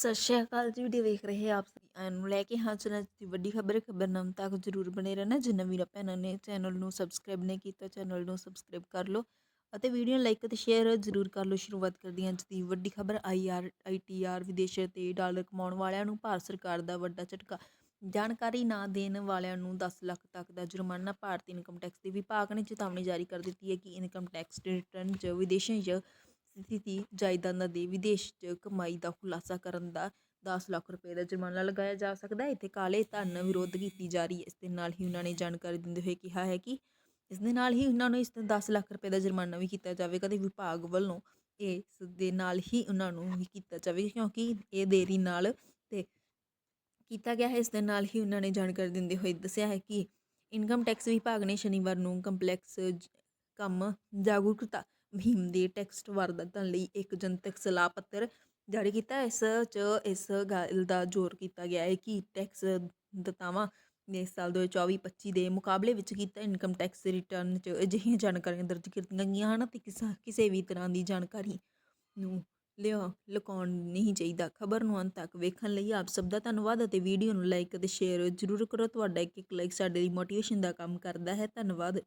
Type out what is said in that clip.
ਸਤਿ ਸ਼੍ਰੀ ਅਕਾਲ ਜੀ, ਵੀਡੀਓ ਵੇਖ ਰਹੇ ਆਪ ਸਾਰਿਆਂ ਨੂੰ ਲੈ ਕੇ। ਹਾਜ਼ਰ ਹਾਂ ਦੀ ਵੱਡੀ ਖਬਰ ਖਬਰਨਾਮ ਤੱਕ ਜਰੂਰ ਬਣੇ ਰਹਿਣਾ। ਜਿਨ੍ਹਾਂ ਵੀਰਾਂ ਭੈਣਾਂ ਨੇ ਚੈਨਲ ਨੂੰ ਸਬਸਕ੍ਰਾਈਬ ਨਹੀਂ ਕੀਤਾ, ਚੈਨਲ ਨੂੰ ਸਬਸਕ੍ਰਾਈਬ ਕਰ ਲਓ ਅਤੇ ਵੀਡੀਓ ਲਾਈਕ ਅਤੇ ਸ਼ੇਅਰ ਜਰੂਰ ਕਰ ਲਓ। ਸ਼ੁਰੂਆਤ ਕਰਦੇ ਹਾਂ ਅੱਜ ਦੀ ਵੱਡੀ ਖਬਰ। ਆਈਆਰ ਆਈਟੀਆਰ ਵਿਦੇਸ਼ਾਂ ਤੇ ਡਾਲਰ ਕਮਾਉਣ ਵਾਲਿਆਂ ਨੂੰ, ਭਾਰਤ ਸਰਕਾਰ ਦਾ ਵੱਡਾ ਝਟਕਾ। ਜਾਣਕਾਰੀ ਨਾ ਦੇਣ ਵਾਲਿਆਂ ਨੂੰ 10 ਲੱਖ ਤੱਕ ਦਾ ਜੁਰਮਾਨਾ। ਭਾਰਤੀ ਇਨਕਮ ਟੈਕਸ ਦੇ ਵਿਭਾਗ ਨੇ ਚੇਤਾਵਨੀ ਜਾਰੀ ਕਰ ਦਿੱਤੀ ਹੈ ਕਿ ਇਨਕਮ ਟੈਕਸ ਰਿਟਰਨ 'ਚ ਵਿਦੇਸ਼ਾਂ 'ਚ ਸਥਿਤੀ ਜਾਇਦਾਦਾਂ ਦੇ ਵਿਦੇਸ਼ 'ਚ ਕਮਾਈ ਦਾ ਖੁਲਾਸਾ ਕਰਨ ਦਾ 10 ਲੱਖ ਰੁਪਏ ਦਾ ਜੁਰਮਾਨਾ ਲਗਾਇਆ ਜਾ ਸਕਦਾ ਹੈ। ਇੱਥੇ ਕਾਲੇ ਧਨ ਵਿਰੋਧ ਕੀਤੀ ਜਾ ਰਹੀ ਹੈ। ਇਸ ਦੇ ਨਾਲ ਹੀ ਉਹਨਾਂ ਨੇ ਜਾਣਕਾਰੀ ਦਿੰਦੇ ਹੋਏ ਕਿਹਾ ਹੈ ਕਿ ਇਸ ਦੇ ਨਾਲ ਹੀ ਉਹਨਾਂ ਨੂੰ ਇਸ ਤੇ 10 ਲੱਖ ਰੁਪਏ ਦਾ ਜੁਰਮਾਨਾ ਵੀ ਕੀਤਾ ਜਾਵੇਗਾ ਤੇ ਵਿਭਾਗ ਵੱਲੋਂ ਇਸ ਦੇ ਨਾਲ ਹੀ ਉਹਨਾਂ ਨੂੰ ਵੀ ਕੀਤਾ ਜਾਵੇ ਕਿਉਂਕਿ ਇਹ ਦੇਰੀ ਨਾਲ ਤੇ ਕੀਤਾ ਗਿਆ ਹੈ। ਇਸ ਦੇ ਨਾਲ ਹੀ ਉਹਨਾਂ ਨੇ ਜਾਣਕਾਰੀ ਦਿੰਦੇ ਹੋਏ ਦੱਸਿਆ ਹੈ ਕਿ ਇਨਕਮ ਟੈਕਸ ਵਿਭਾਗ ਨੇ ਸ਼ਨੀਵਾਰ ਨੂੰ ਕੰਪਲੈਕਸ ਕੰਮ ਜਾਗਰੂਕਤਾ ਮੁਹਿੰਮ ਦੇ ਟੈਕਸਟ ਵਾਰਦਾਤਾਂ ਲਈ ਇੱਕ ਜਨਤਕ ਸਲਾਹ ਪੱਤਰ ਜਾਰੀ ਕੀਤਾ। ਇਸ ਚ ਇਸ ਗੱਲ ਦਾ ਜ਼ੋਰ ਕੀਤਾ ਗਿਆ ਹੈ ਕਿ ਟੈਕਸ ਦਤਾਵਾਂ ਨੇ ਸਾਲ 2024-25 ਦੇ ਮੁਕਾਬਲੇ ਵਿੱਚ ਕੀਤਾ ਇਨਕਮ ਟੈਕਸ ਰਿਟਰਨ 'ਚ ਅਜਿਹੀਆਂ ਜਾਣਕਾਰੀਆਂ ਦਰਜ ਕੀਤੀਆਂ ਗਈਆਂ ਹਨ ਤੇ ਕਿਸੇ ਕਿਸੇ ਵੀ ਤਰ੍ਹਾਂ ਦੀ ਜਾਣਕਾਰੀ ਨੂੰ ਲਿਆ ਲੁਕਾਉਣ ਨਹੀਂ ਚਾਹੀਦਾ। ਖਬਰ ਨੂੰ ਅੰਤ ਤੱਕ ਵੇਖਣ ਲਈ ਆਪ ਸਭ ਦਾ ਧੰਨਵਾਦ ਅਤੇ ਵੀਡੀਓ ਨੂੰ ਲਾਈਕ ਅਤੇ ਸ਼ੇਅਰ ਜ਼ਰੂਰ ਕਰੋ। ਤੁਹਾਡਾ ਇੱਕ ਇੱਕ ਲਾਈਕ ਸਾਡੇ ਲਈ ਮੋਟੀਵੇਸ਼ਨ ਦਾ ਕੰਮ ਕਰਦਾ ਹੈ। ਧੰਨਵਾਦ।